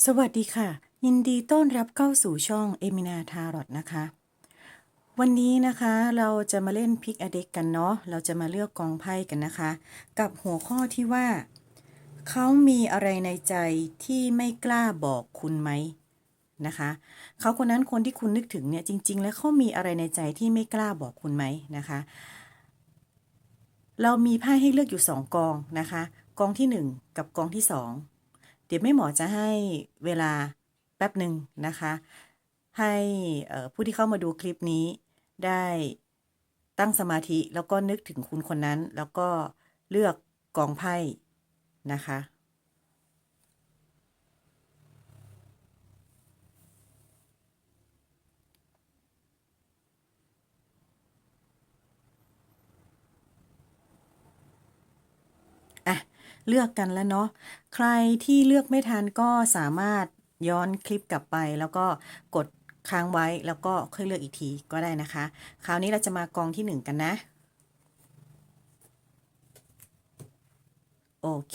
สวัสดีค่ะ ยินดีต้อนรับเข้าสู่ช่องเอมินาทารอตนะคะ วันนี้นะคะเราจะมาเล่นพิกอเด็กกันเนาะเราจะมาเลือกกองไพ่กันนะคะ กับหัวข้อที่ว่า เขามีอะไรในใจที่ไม่กล้าบอกคุณไหมนะคะเขาคนนั้นคนที่คุณนึกถึงเนี่ยจริง ๆ แล้วเขามีอะไรในใจที่ไม่กล้าบอกคุณไหมนะคะ เรามีไพ่ให้เลือกอยู่สองกองนะคะ กองที่หนึ่งกับกองที่สอง ดี๋ยวแม่หมอจะให้เวลาแป๊บหนึ่งนะคะ ให้ผู้ที่เข้ามาดูคลิปนี้ได้ตั้งสมาธิแล้วก็นึกถึงคุณคนนั้น แล้วก็เลือกกองไพ่นะคะ อะ เลือกกันแล้วเนาะใครที่เลือกไม่ทันก็สามารถย้อนคลิปกลับไป แล้วก็กดค้างไว้แล้วก็ค่อยเลือกอีกทีก็ได้นะคะ คราวนี้เราจะมากองที่หนึ่งกันนะ โอเค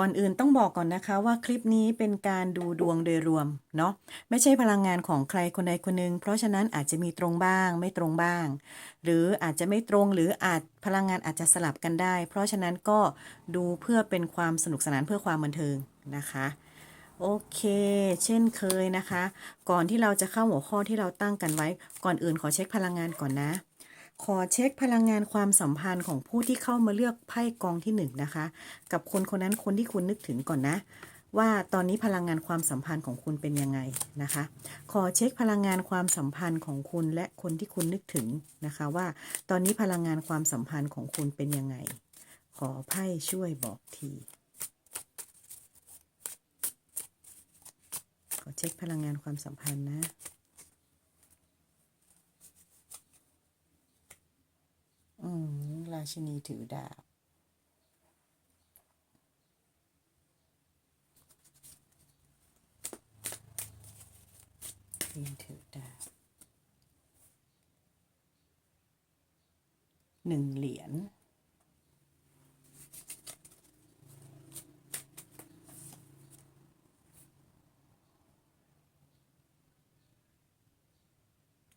ก่อนอื่นต้องบอกก่อนนะคะว่าคลิปนี้เป็นการดูดวงโดยรวมเนาะไม่ใช่พลังงานของใครคนใดคนหนึ่งเพราะฉะนั้นอาจจะมีตรงบ้าง ไม่ตรงบ้าง หรืออาจจะไม่ตรงหรืออาจพลังงานอาจจะสลับกันได้ เพราะฉะนั้นก็ดูเพื่อเป็นความสนุกสนานเพื่อความบันเทิงนะคะโอเค เช่นเคยนะคะ ก่อนที่เราจะเข้าหัวข้อที่เราตั้งกันไว้ ก่อนอื่นขอเช็คพลังงานก่อนนะ ขอเช็คพลังงานความสัมพันธ์ของผู้ที่เข้ามาเลือกไพ่กองที่หนึ่งนะคะ กับคนคนนั้นคนที่คุณนึกถึงก่อนนะ ว่าตอนนี้พลังงานความสัมพันธ์ของคุณเป็นยังไงนะคะ ขอเช็คพลังงานความสัมพันธ์ของคุณและคนที่คุณนึกถึงนะคะ ว่าตอนนี้พลังงานความสัมพันธ์ของคุณเป็นยังไง ขอไพ่ช่วยบอกทีขอเช็คพลังงานความสัมพันธ์นะ อืมราชินีถือดาบ ควีนถือดาบหนึ่งเหรียญ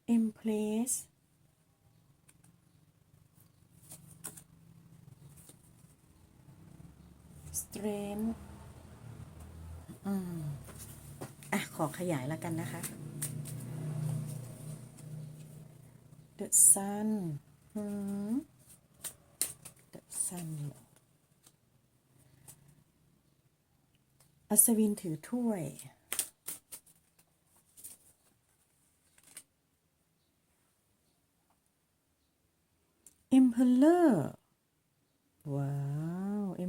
เอ็มเพลส Empress Strength อืมอะ ขอขยายแล้วกันนะคะ The Sun อืม The Sun อัศวินถือถ้วย Emperor ว้าว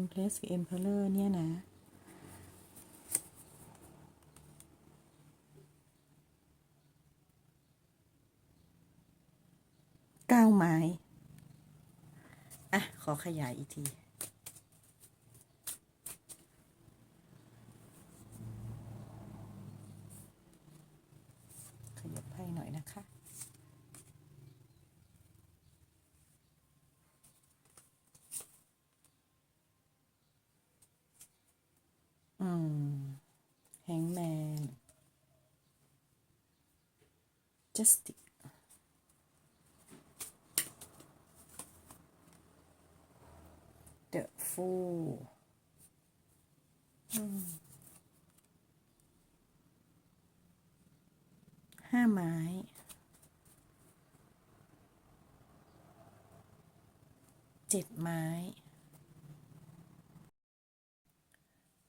Empress กับ Emperor เนี่ยนะ เก้าไม้ อะ ขอขยายอีกที ขยับไพ่หน่อยนะคะ อืม แฮงแมน justice the fool อืมห้าไม้เจ็ดไม้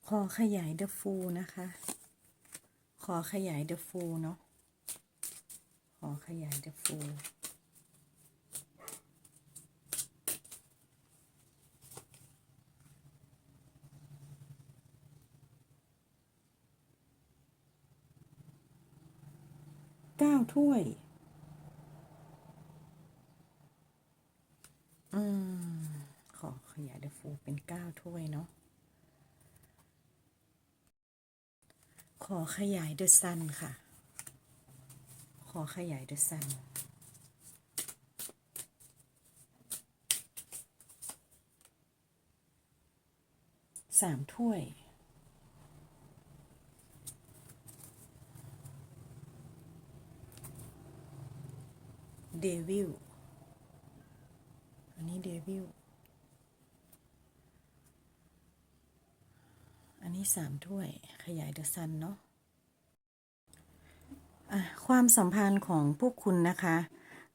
ขอขยาย the fool นะคะ ขอขยาย the fool เนาะ อขยาย the fool เก้าถ้วย อืม ขอขยาย the fool เป็นเก้าถ้วยเนาะ ขอขยาย the sun ค่ะ อขยายด้วซันสามถ้วย เดวิล อันนี้เดวิล อันนี้สามถ้วย ขยายเดอะซันเนาะ ความสัมพันธ์ของพวกคุณนะคะ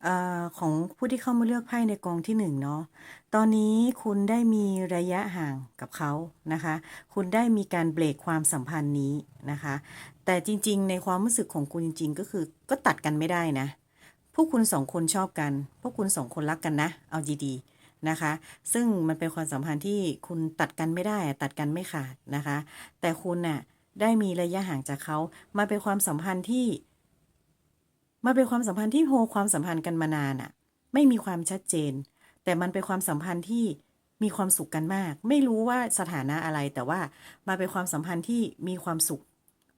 ออของผู้ที่เข้ามาเลือกไพ่ในกองที่หนึ่งเนาะ ตอนนี้คุณได้มีระยะห่างกับเขานะคะ คุณได้มีการเบรกความสัมพันธ์นี้นะคะ แต่จริงๆ ในความรู้สึกของคุณจริง ๆ ก็คือก็ตัดกันไม่ได้นะ พวกคุณสองคนชอบกัน พวกคุณสองคนรักกันนะ เอาดีๆนะคะ ซึ่งมันเป็นความสัมพันธ์ที่คุณตัดกันไม่ได้อะตัดกันไม่ขาดนะคะ แต่คุณน่ะได้มีระยะห่างจากเขา มาเป็นความสัมพันธ์ที่ มาเป็นความสัมพันธ์ที่โฮความสัมพันธ์กันมานานอะไม่มีความชัดเจน แต่มันเป็นความสัมพันธ์ที่มีความสุขกันมาก ไม่รู้ว่าสถานะอะไรแต่ว่ามาเป็นความสัมพันธ์ที่มีความสุข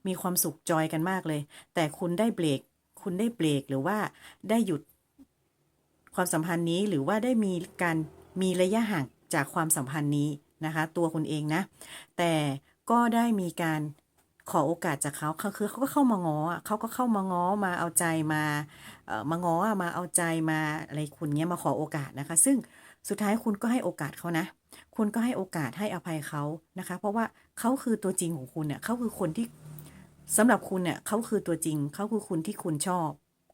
มีความสุขจอยกันมากเลย แต่คุณได้เบรก คุณได้เบรกหรือว่าได้หยุด ความสัมพันธ์นี้หรือว่าได้มีการมีระยะห่างจากความสัมพันธ์นี้นะคะ ตัวคุณเองนะ แต่ก็ได้มีการ ขอโอกาสจากเขาเขาคือเขาก็เข้ามาง้อเขาก็เข้ามาง้อมาเอาใจมาเอ่อมาง้อมาเอาใจมาอะไรคุณเนี้ยมาขอโอกาสนะคะ ซึ่งสุดท้ายคุณก็ให้โอกาสเขานะ คุณก็ให้โอกาสให้อภัยเขานะคะ เพราะว่าเขาคือตัวจริงของคุณเนี่ยเขาคือคนที่สำหรับคุณเนี่ยเขาคือตัวจริงเขาคือคุณที่คุณชอบ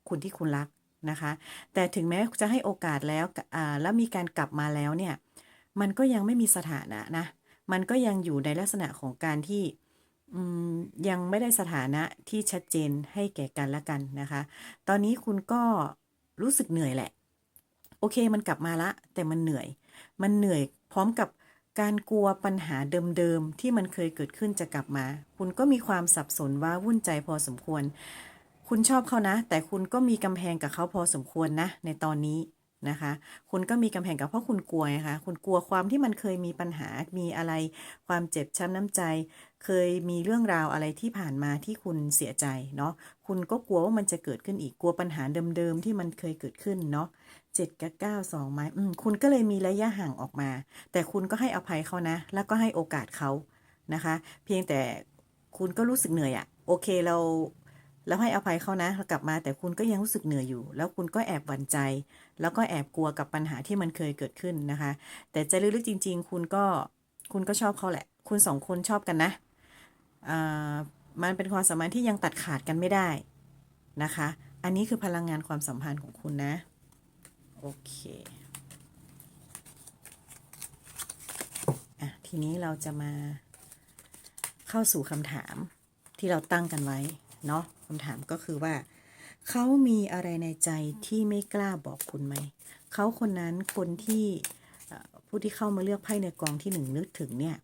คุณที่คุณรักนะคะ แต่ถึงแม้จะให้โอกาสแล้วอ่าแล้วมีการกลับมาแล้วเนี่ย มันก็ยังไม่มีสถานะนะ มันก็ยังอยู่ในลักษณะของการที่ ยังไม่ได้สถานะที่ชัดเจนให้แก่กันและกันนะคะ ตอนนี้คุณก็รู้สึกเหนื่อยแหละ โอเคมันกลับมาละ แต่มันเหนื่อย มันเหนื่อยพร้อมกับการกลัวปัญหาเดิมๆ ที่มันเคยเกิดขึ้นจะกลับมา คุณก็มีความสับสนว้าวุ่นใจพอสมควร คุณชอบเขานะ แต่คุณก็มีกำแพงกับเขาพอสมควรนะ ในตอนนี้ นะคะ คุณก็มีกำแพงกับเพราะคุณกลัวไงคะคุณกลัวความที่มันเคยมีปัญหามีอะไร ความเจ็บช้ำน้ำใจ เคยมีเรื่องราวอะไรที่ผ่านมาที่คุณเสียใจเนาะคุณก็กลัวว่ามันจะเกิดขึ้นอีกกลัวปัญหาเดิมๆที่มันเคยเกิดขึ้นเนาะเจ็ดกับเก้าสองไม้อืมคุณก็เลยมีระยะห่างออกมา แต่คุณก็ให้อภัยเขานะ แล้วก็ให้โอกาสเขานะคะ เพียงแต่คุณก็รู้สึกเหนื่อยอะโอเคเรา แล้วให้อภัยเขานะกลับมาแต่คุณก็ยังรู้สึกเหนื่อยอยู่ แล้วคุณก็แอบหวั่นใจ แล้วก็แอบกลัวกับปัญหาที่มันเคยเกิดขึ้นนะคะ แต่ใจลึกๆจริง ๆ คุณก็คุณก็ชอบเขาแหละ คุณสองคนชอบกันนะอ่ามันเป็นความสัมพันธ์ที่ยังตัดขาดกันไม่ได้นะคะ อันนี้คือพลังงานความสัมพันธ์ของคุณนะ โอเคอะทีนี้เราจะมาเข้าสู่คำถามที่เราตั้งกันไว้ เนาะคำถามก็คือว่า เขามีอะไรในใจที่ไม่กล้าบอกคุณไหม เขาคนนั้นคนที่ผู้ที่เข้ามาเลือกไพ่ในกองที่หนึ่งนึกถึงเนี่ย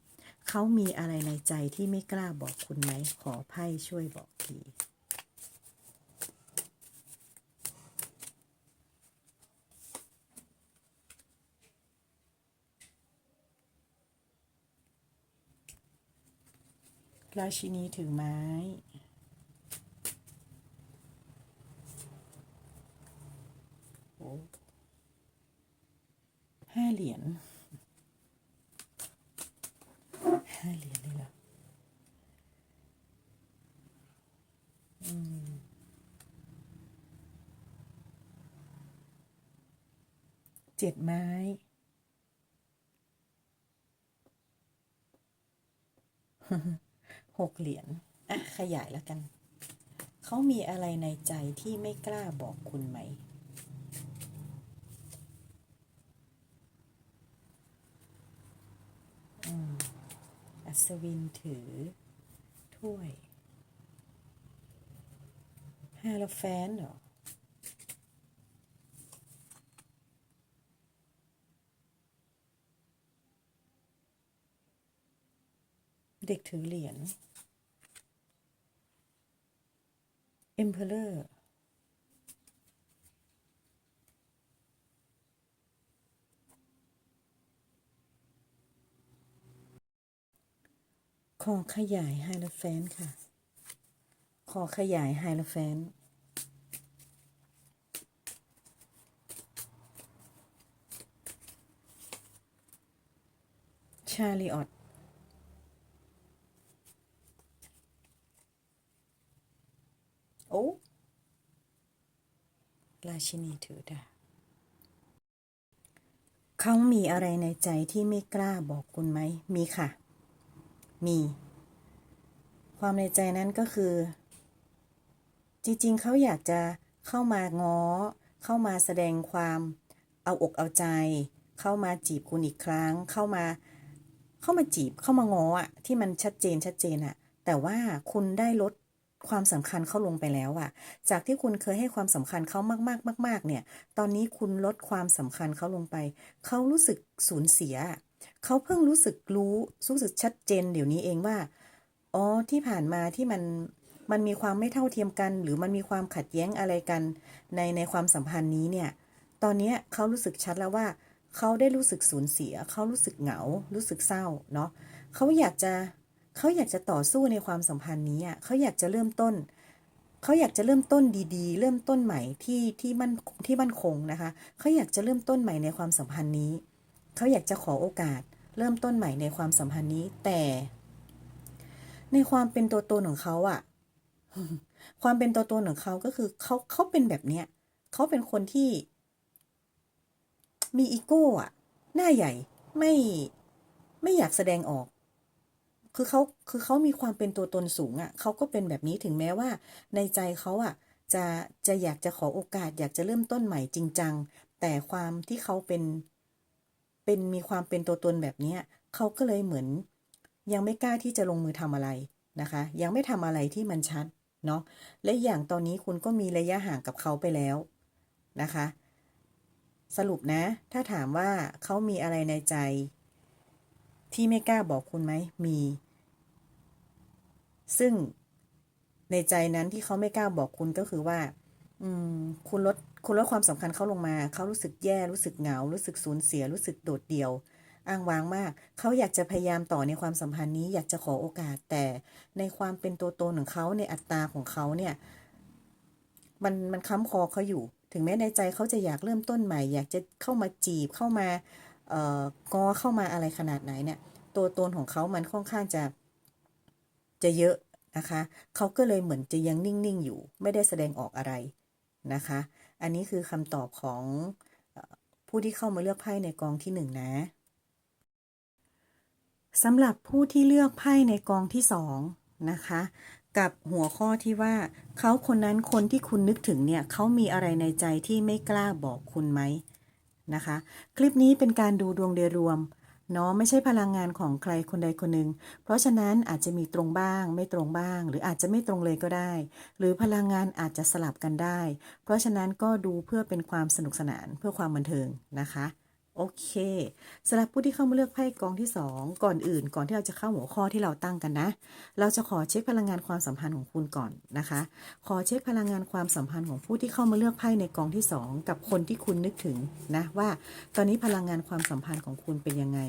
เขามีอะไรในใจที่ไม่กล้าบอกคุณไหม ขอไพ่ช่วยบอกทีราชินีถือไม้ โอ้ห้า เหรียญห้าเหรียญเลยเหรออืมเจ็ดไม้หกเหรียญอะขยายแล้วกัน เขามีอะไรในใจที่ไม่กล้าบอกคุณไหม อืม อัศวินถือ ถ้วยฮาโลแฟนเหรอเด็กถือเหรียญ Emperor ขอขยายไฮโลแฟนค่ะ ขอขยายไฮโลแฟนชาลีออตโอ้ราชินีถือดาบเขามีอะไรในใจที่ไม่กล้าบอกคุณไหม มีค่ะ มี ความในใจนั้นก็คือ จริงๆ เขาอยากจะเข้ามาง้อ เข้ามาแสดงความเอาอกเอาใจ เข้ามาจีบคุณอีกครั้ง เข้ามา เข้ามาจีบเข้ามาง้ออะที่มันชัดเจนชัดเจนอะแต่ว่าคุณได้ลดความสำคัญเข้าลงไปแล้วอะจากที่คุณเคยให้ความสำคัญเขามากๆ มาก ๆ เนี่ย ตอนนี้คุณลดความสำคัญเขาลงไป เขารู้สึกสูญเสีย เขาเพิ่งรู้สึกรู้รู้สึกชัดเจนเดี๋ยวนี้เองว่า อ๋อที่ผ่านมาที่มันมันมีความไม่เท่าเทียมกัน หรือมันมีความขัดแย้งอะไรกัน ในในความสัมพันธ์นี้เนี่ย ตอนนี้เขารู้สึกชัดแล้วว่า เขาได้รู้สึกสูญเสีย เขารู้สึกเหงา รู้สึกเศร้าเนาะเขาอยากจะเขาอยากจะต่อสู้ในความสัมพันธ์นี้อะเขาอยากจะเริ่มต้นเขาอยากจะเริ่มต้นดีๆ เริ่มต้นใหม่ที่ที่มั่นที่มั่นคงนะคะเขาอยากจะเริ่มต้นใหม่ในความสัมพันธ์นี้เขาอยากจะขอโอกาส เริ่มต้นใหม่ในความสัมพันธ์นี้แต่ ในความเป็นตัวตนของเขาอะความเป็นตัวตนของเขาก็คือเขาเขาเป็นแบบเนี้ยเขาเป็นคนที่ มีอีโก้อะหน้าใหญ่ไม่ไม่อยากแสดงออก คือเขาคือเขามีความเป็นตัวตนสูงอะเขาก็เป็นแบบนี้ถึงแม้ว่า ในใจเขาอะจะจะอยากจะขอโอกาส อยากจะเริ่มต้นใหม่จริงจังแต่ความที่เขาเป็น เป็นมีความเป็นตัวตนแบบเนี้ยเขาก็เลยเหมือน ยังไม่กล้าที่จะลงมือทำอะไรนะคะ ยังไม่ทำอะไรที่มันชัดเนาะและอย่างตอนนี้คุณก็มีระยะห่างกับเขาไปแล้วนะคะ สรุปนะ ถ้าถามว่าเขามีอะไรในใจ ที่ไม่กล้าบอกคุณไหมมี ซึ่งในใจนั้นที่เขาไม่กล้าบอกคุณก็คือว่า อืม คุณลด คุณลดความสำคัญเขาลงมา เขารู้สึกแย่รู้สึกเหงา รู้สึกสูญเสีย รู้สึกโดดเดี่ยว อ้างว้างมาก เขาอยากจะพยายามต่อในความสัมพันธ์นี้ อยากจะขอโอกาส แต่ในความเป็นตัวตนของเขาในอัตราของเขาเนี่ย มันมันค้ำคอเขาอยู่ ถึงแม้ในใจเขาจะอยากเริ่มต้นใหม่ อยากจะเข้ามาจีบเข้ามาเอ่อกอเข้ามาอะไรขนาดไหนเนี่ย ตัวตนของเขามันค่อนข้างจะจะเยอะนะคะ เขาก็เลยเหมือนจะยังนิ่งๆอยู่ ไม่ได้แสดงออกอะไรนะคะ อันนี้คือคำตอบของผู้ที่เข้ามาเลือกไพ่ในกองที่หนึ่งนะสำหรับผู้ที่เลือกไพ่ในกองที่สองนะคะ กับหัวข้อที่ว่าเขาคนนั้นคนที่คุณนึกถึงเนี่ยเขามีอะไรในใจที่ไม่กล้าบอกคุณไหมนะคะ คลิปนี้เป็นการดูดวงโดยรวม เนาะไม่ใช่พลังงานของใครคนใดคนหนึ่ง เพราะฉะนั้นอาจจะมีตรงบ้าง ไม่ตรงบ้าง หรืออาจจะไม่ตรงเลยก็ได้ หรือพลังงานอาจจะสลับกันได้ เพราะฉะนั้นก็ดูเพื่อเป็นความสนุกสนานเพื่อความบันเทิงนะคะ โอเคสำหรับผู้ที่เข้ามาเลือกไพ่กองที่ 2 ก่อนอื่น ก่อนที่เราจะเข้าหัวข้อที่เราตั้งกันนะ เราจะขอเช็คพลังงานความสัมพันธ์ของคุณก่อนนะคะ ขอเช็คพลังงานความสัมพันธ์ของผู้ที่เข้ามาเลือกไพ่ในกองที่ 2 กับคนที่คุณนึกถึงนะว่า ตอนนี้พลังงานความสัมพันธ์ของคุณเป็นยังไง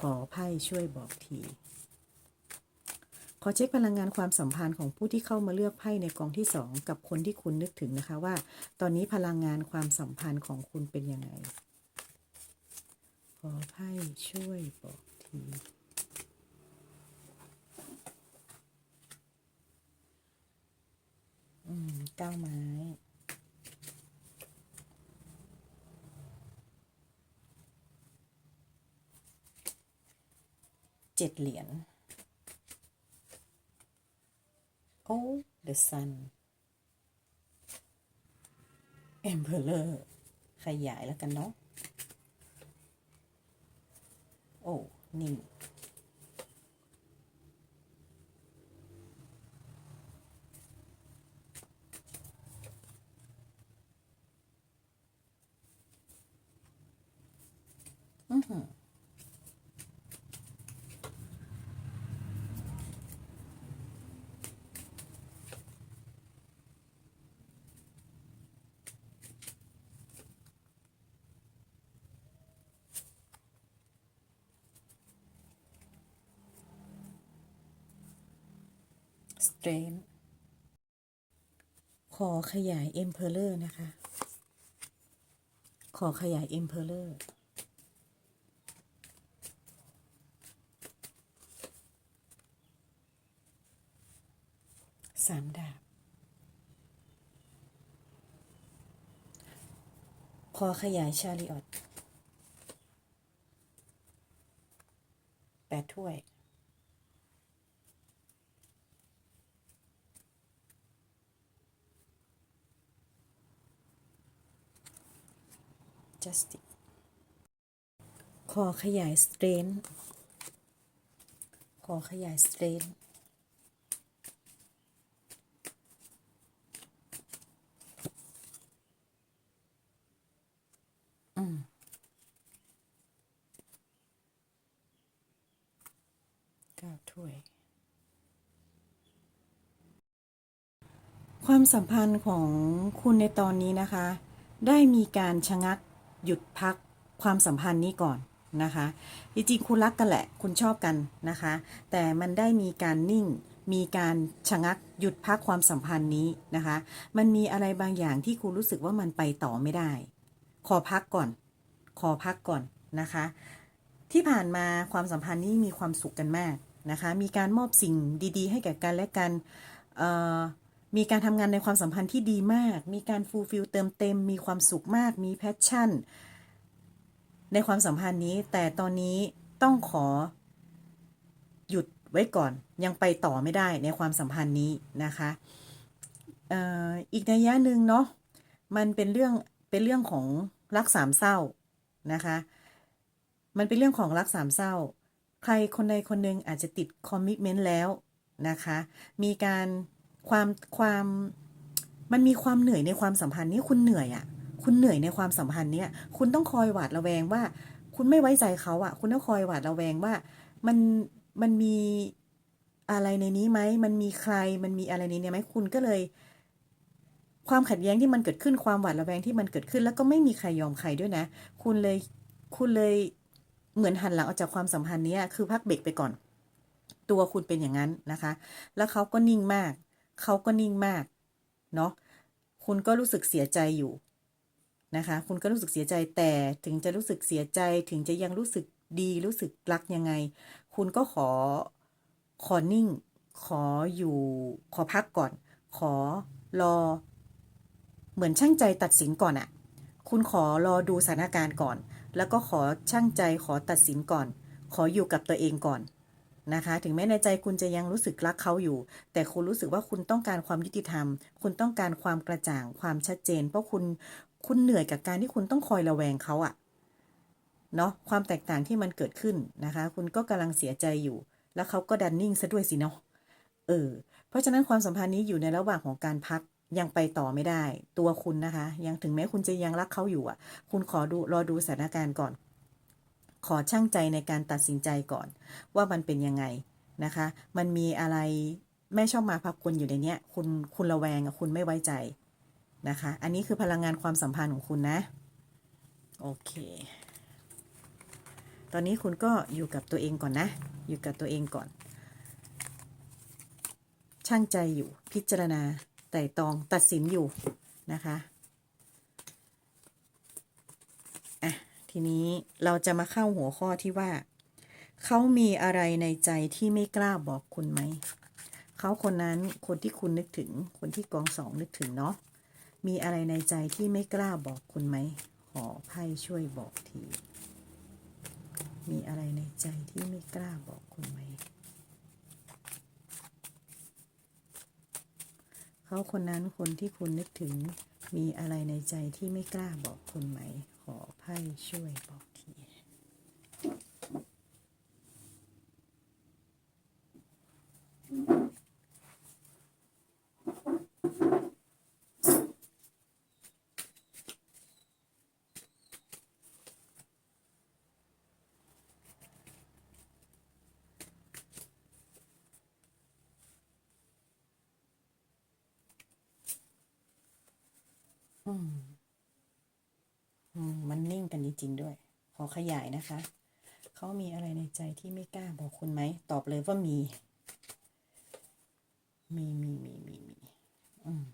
ขอไพ่ช่วยบอกที ขอเช็คพลังงานความสัมพันธ์ของผู้ที่เข้ามาเลือกไพ่ในกองที่ 2 กับคนที่คุณนึกถึงนะคะว่า ตอนนี้พลังงานความสัมพันธ์ของคุณเป็นยังไง อไพ่ช่วยบอกที อืมเก้าไม้ เจ็ดเหรียญ โอ้ the sun emperor ขยายแล้วกันเนาะ โ strength ขอขยาย emperor นะคะ ขอขยาย emperor สามดาบคอขยายชาลิออตแปดถ้วย justice คอขยาย strength คอขยาย strength อืมเก้าถ้วย ความสัมพันธ์ของคุณในตอนนี้นะคะ ได้มีการชะงัก หยุดพักความสัมพันธ์นี้ก่อนนะคะ จริงๆ คุณรักกันแหละ คุณชอบกันนะคะ แต่มันได้มีการนิ่ง มีการชะงักหยุดพักความสัมพันธ์นี้นะคะ มันมีอะไรบางอย่างที่คุณรู้สึกว่ามันไปต่อไม่ได้ ขอพักก่อน ขอพักก่อนนะคะ ที่ผ่านมาความสัมพันธ์นี้มีความสุขกันมากนะคะ มีการมอบสิ่งดี ๆ ให้แก่กันและกัน มีการทำงานในความสัมพันธ์ที่ดีมาก มีการฟูลฟิลเติมเต็ม มีความสุขมาก มีแพชชั่น ในความสัมพันธ์นี้ แต่ตอนนี้ต้องขอ หยุดไว้ก่อน ยังไปต่อไม่ได้ในความสัมพันธ์นี้นะคะอออีกนัยยะหนึ่งเนาะ มันเป็นเรื่อง เป็นเรื่องของรักสามเศร้านะคะ มันเป็นเรื่องของรักสามเศร้า ใครคนใดคนหนึ่งอาจจะติดคอมมิชเมนต์แล้วนะคะ มีการ ความความมันมีความเหนื่อยในความสัมพันธ์นี้คุณเหนื่อยอะ่ะ คุณเหนื่อยในความสัมพันธ์เนี้ยคุณต้องคอยหวาดระแวงว่า คุณไม่ไว้ใจเขาอะ่ะ คุณต้องคอยหวาดระแวงว่า มันมันมีอะไรในนี้ไหมมันมีใครมันมีอะไรในนี้ไหมคุณก็เลย ความขัดแย้งที่มันเกิดขึ้นความหวาดระแวงที่มันเกิดขึ้น แล้วก็ไม่มีใครยอมใครด้วยนะ คุณเลยคุณเลยเหมือนหันหลังออกจากความสัมพันธ์เนี้ยคือพักเบรกไปก่อน ตัวคุณเป็นอย่างนั้นนะคะ แล้วเขาก็นิ่งมาก เขาก็นิ่งมากเนาะคุณก็รู้สึกเสียใจอยู่นะคะ คุณก็รู้สึกเสียใจแต่ถึงจะรู้สึกเสียใจถึงจะยังรู้สึกดีรู้สึกรักยังไง คุณก็ขอขอนิ่ง ขออยู่ขอพักก่อน ขอรอ เหมือนช่างใจตัดสินก่อนอะคุณขอรอดูสถานการณ์ก่อน แล้วก็ขอช่างใจขอตัดสินก่อน ขออยู่กับตัวเองก่อน นะคะ ถึงแม้ในใจคุณจะยังรู้สึกรักเขาอยู่ แต่คุณรู้สึกว่าคุณต้องการความยุติธรรม คุณต้องการความกระจ่าง ความชัดเจน เพราะคุณคุณเหนื่อยกับการที่คุณต้องคอยระแวงเขาอะเนาะความแตกต่างที่มันเกิดขึ้นนะคะ คุณก็กำลังเสียใจอยู่ แล้วเขาก็ดันนิ่งซะด้วยสิเนาะเออ เพราะฉะนั้นความสัมพันธ์นี้อยู่ในระหว่างของการพักยังไปต่อไม่ได้ ตัวคุณนะคะ ยังถึงแม้คุณจะยังรักเขาอยู่อะ คุณขอดูรอดูสถานการณ์ก่อน ขอช่างใจในการตัดสินใจก่อน ว่ามันเป็นยังไงนะคะ มันมีอะไรแม่ชอบมาพักคุณอยู่ในเนี้ย คุณคุณระแวงคุณไม่ไว้ใจนะคะ อันนี้คือพลังงานความสัมพันธ์ของคุณนะ โอเค ตอนนี้คุณก็อยู่กับตัวเองก่อนนะ อยู่กับตัวเองก่อน ช่างใจอยู่ พิจารณาไต่ตองตัดสินอยู่นะคะอะ ทีนี้เราจะมาเข้าหัวข้อที่ว่า เขามีอะไรในใจที่ไม่กล้าบอกคุณไหม เขาคนนั้นคนที่คุณนึกถึง คนที่กองสองนึกถึงเนาะ มีอะไรในใจที่ไม่กล้าบอกคุณไหม ขอไพ่ช่วยบอกที มีอะไรในใจที่ไม่กล้าบอกคุณไหม เขาคนนั้นคนที่คุณนึกถึง มีอะไรในใจที่ไม่กล้าบอกคุณไหม ขอไพ่ช่วยบอกที อืมอืมมันนิ่งกันจ ริง ๆ ด้วย ขอขยายนะคะ เขามีอะไรในใจที่ไม่กล้าบอกคุณไหม ตอบเลยว่ามี มีมีมีมีมีอืม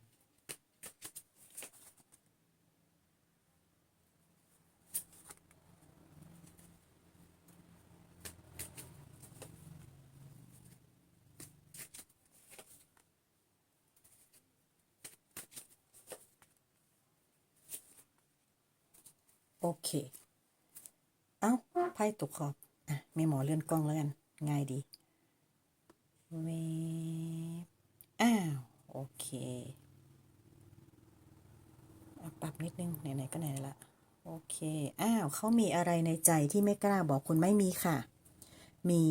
เค เอ้าไพ่ตกขอบ อะไม่หมอเลื่อนกล้องแล้วกัน ง่ายดีเวฟอ้าว โอเคอะปรับนิดนึง ไหนๆก็ไหนละโอเค อ้าว เขามีอะไรในใจที่ไม่กล้าบอกคุณไม่มีค่ะ มี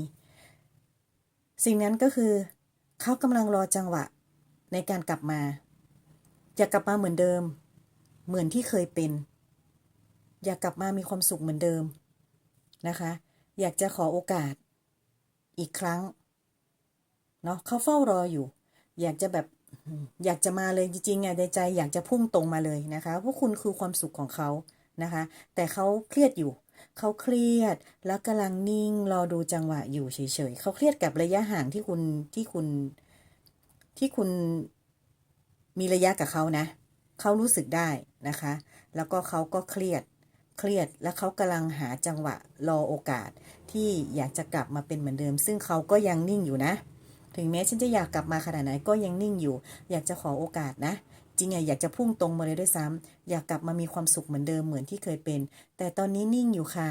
สิ่งนั้นก็คือ เขากำลังรอจังหวะ ในการกลับมา อยากกลับมาเหมือนเดิม เหมือนที่เคยเป็น อยากกลับมามีความสุขเหมือนเดิม นะคะ อยากจะขอโอกาสอีกครั้งเนาะเขาเฝ้ารออยู่ อยากจะแบบอยากจะมาเลยจริงๆอะในใจอยากจะพุ่งตรงมาเลยนะคะเพราะคุณคือความสุขของเขานะคะ แต่เขาเครียดอยู่ เขาเครียดแล้วกำลังนิ่งรอดูจังหวะอยู่เฉยๆเขาเครียดกับระยะห่างที่คุณที่คุณที่คุณมีระยะกับเขานะเขารู้สึกได้นะคะ แล้วก็เขาก็เครียด เครียดแล้วเขากำลังหาจังหวะรอโอกาส ที่อยากจะกลับมาเป็นเหมือนเดิม ซึ่งเขาก็ยังนิ่งอยู่นะ ถึงแม้ฉันจะอยากกลับมาขนาดไหนก็ยังนิ่งอยู่ อยากจะขอโอกาสนะ จริงๆอยากจะพุ่งตรงมาเลยด้วยซ้ำอยากกลับมามีความสุขเหมือนเดิมเหมือนที่เคยเป็น แต่ตอนนี้นิ่งอยู่ค่ะ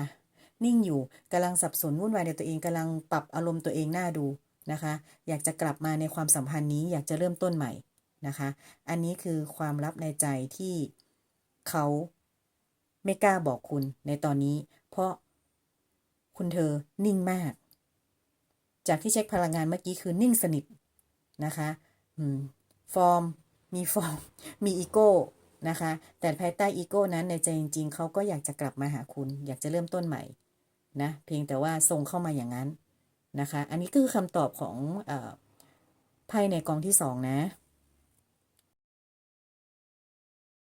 นิ่งอยู่กำลังสับสนวุ่นวายในตัวเองกำลังปรับอารมณ์ตัวเองหน้าดูนะคะ อยากจะกลับมาในความสัมพันธ์นี้อยากจะเริ่มต้นใหม่นะคะ อันนี้คือความลับในใจที่เขา ไม่กล้าบอกคุณในตอนนี้ เพราะคุณเธอนิ่งมาก จากที่เช็คพลังงานเมื่อกี้คือนิ่งสนิทนะคะฟอร์ม มีฟอร์ม มีอีโก้นะคะ แต่ภายใต้อีโก้นั้นในใจจริง ๆ เขาก็อยากจะกลับมาหาคุณ อยากจะเริ่มต้นใหม่นะ เพียงแต่ว่าส่งเข้ามาอย่างนั้นนะคะ อันนี้คือคำตอบของออไพ่ในกองที่สองนะ